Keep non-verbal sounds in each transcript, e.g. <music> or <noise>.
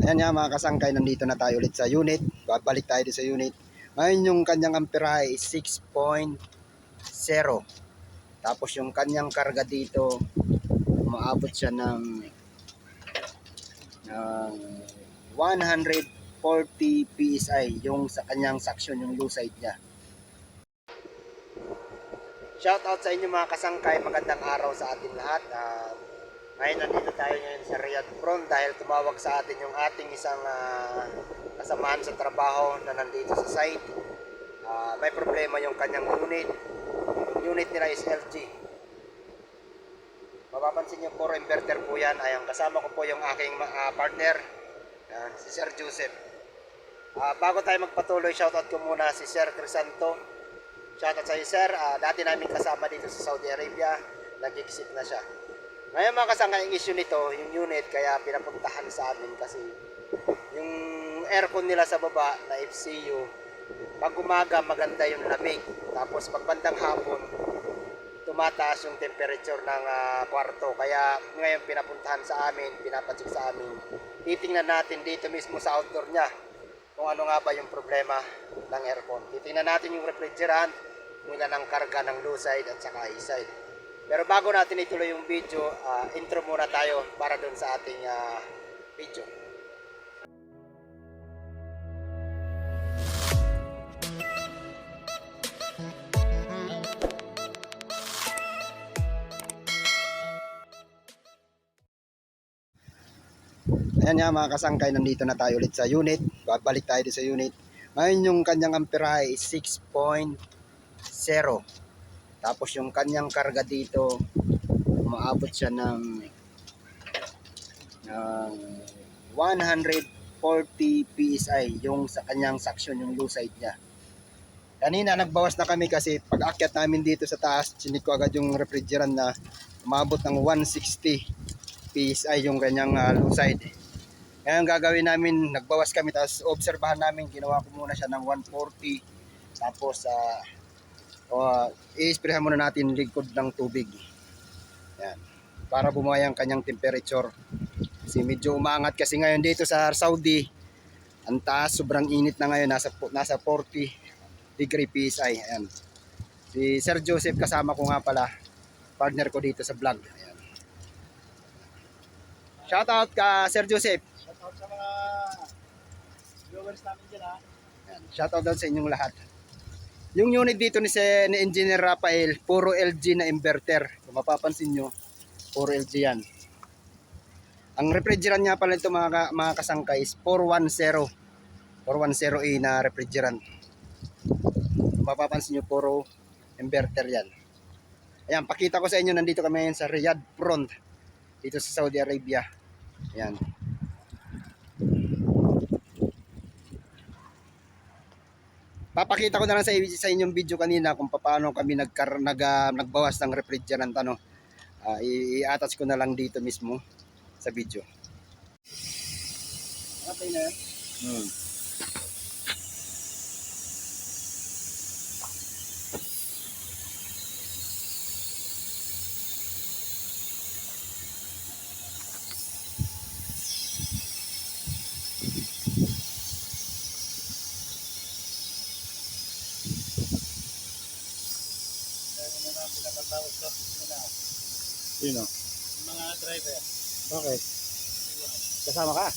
Ayan nga mga kasangkay, nandito na tayo ulit sa unit. Babalik tayo dito sa unit. Ngayon yung kanyang amperahe is 6.0. Tapos yung kanyang karga dito, umaabot siya ng, ng 140 PSI yung sa kanyang suction, yung low side niya. Shout out sa inyo mga kasangkay, magandang araw sa atin lahat. Ah, ngayon nandito tayo ngayon sa Riyadh Front dahil tumawag sa atin yung ating isang kasamahan sa trabaho na nandito sa site. Ah, may problema yung kanyang unit. Yung unit nila is LG. Mapapansin niyo puro inverter po yan. Ayan, kasama ko po yung aking ah, partner, Ayan, si Sir Joseph. Ah, bago tayo magpatuloy, shoutout ko muna si Sir Crisanto. Shoutout sa iyo, Sir. Ah, dati namin kasama dito sa Saudi Arabia. Nag-exit na siya. Ngayon mga kasangka, yung issue nito, yung unit, kaya pinapuntahan sa amin kasi yung aircon nila sa baba na FCU, pag umaga maganda yung lamig. Tapos pag bandang hapon, tumataas yung temperature ng ah, kwarto. Kaya ngayon pinapuntahan sa amin, pinapacheck sa amin. Titingnan natin dito mismo sa outdoor niya kung ano nga ba yung problema ng aircon. Titingnan natin yung refrigerant, ilan ang karga ng low side at saka high side. Pero bago natin ituloy yung video, ah, intro muna tayo para doon sa ating ah, video. Ayan nga mga kasangkay, nandito na tayo ulit sa unit. Babalik tayo sa unit. Ngayon yung kanyang amperahe is 6.0. Tapos yung kanyang karga dito, umaabot siya ng, ng 140 PSI yung sa kanyang suction, yung low side niya. Kanina nagbawas na kami kasi pag akyat namin dito sa taas, sinik ko agad yung refrigerant na umabot ng 160 PSI yung kanyang ah, low side. Ngayon gagawin namin, nagbawas kami tapos obserbahan namin, ginawa ko muna siya ng 140 tapos ah uh, i-sprayhan muna natin likod ng tubig. Yan. Para bumaya ang kanyang temperature. Kasi medyo umangat kasi ngayon dito sa Saudi, ang taas, sobrang init na ngayon, nasa, nasa 40 degree PSI. Ayan. Si Sir Joseph kasama ko nga pala, partner ko dito sa vlog. Ayan. Shoutout ka Sir Joseph. Shoutout sa mga viewers namin dyan ha. Ayan. Shoutout daw sa inyong lahat. Yung unit dito ni, si, ni Engineer Rafael, puro LG na inverter. Kung mapapansin nyo, puro LG yan. Ang refrigerant nga pala ito mga, mga kasangkay is 410. 410A na refrigerant. Kung mapapansin nyo, puro inverter yan. Ayan, pakita ko sa inyo, nandito kami sa Riyadh Front. Dito sa Saudi Arabia. Ayan. Papakita ko na lang sa, sa inyong video kanina kung paano kami nagkar, nag, ah, nagbawas ng refrigerant ano. I- i-attach ko na lang dito mismo sa video. Okay na yan. Hmm. Pinapatawag sa office nila. Sino? Mga driver. Bakit? Kasama ka?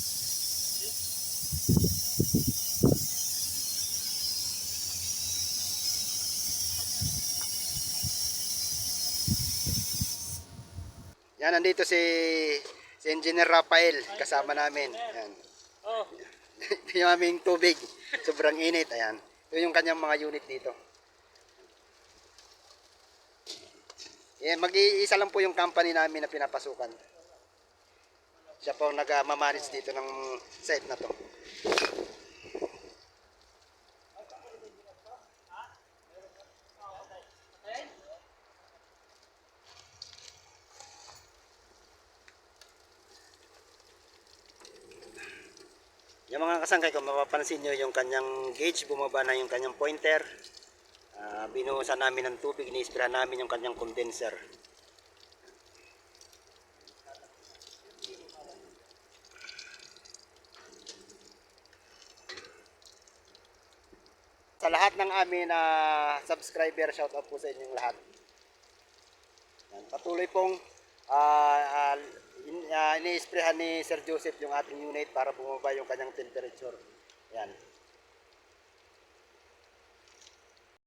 Yan, nandito si si Engineer Rafael, kasama namin. Yan. Oh, <laughs> yung aming tubig. Sobrang init. Ayan. Ito yung kanyang mga unit dito. Yan, mag-iisa lang po yung company namin na pinapasukan. Siya po ang nag-mamanage dito ng site na to. Yung mga kasangkay, kung mapapansin nyo yung kanyang gauge, bumaba na yung kanyang pointer uh, binuhusan namin ng tubig, iniispira namin yung kanyang condenser. Sa lahat ng amin na uh, subscriber, shout out po sa inyong lahat. Yan, patuloy pong uh, uh, in, uh, ini-sprayhan ni Sir Joseph yung ating unit para bumaba yung kanyang temperature. Yan.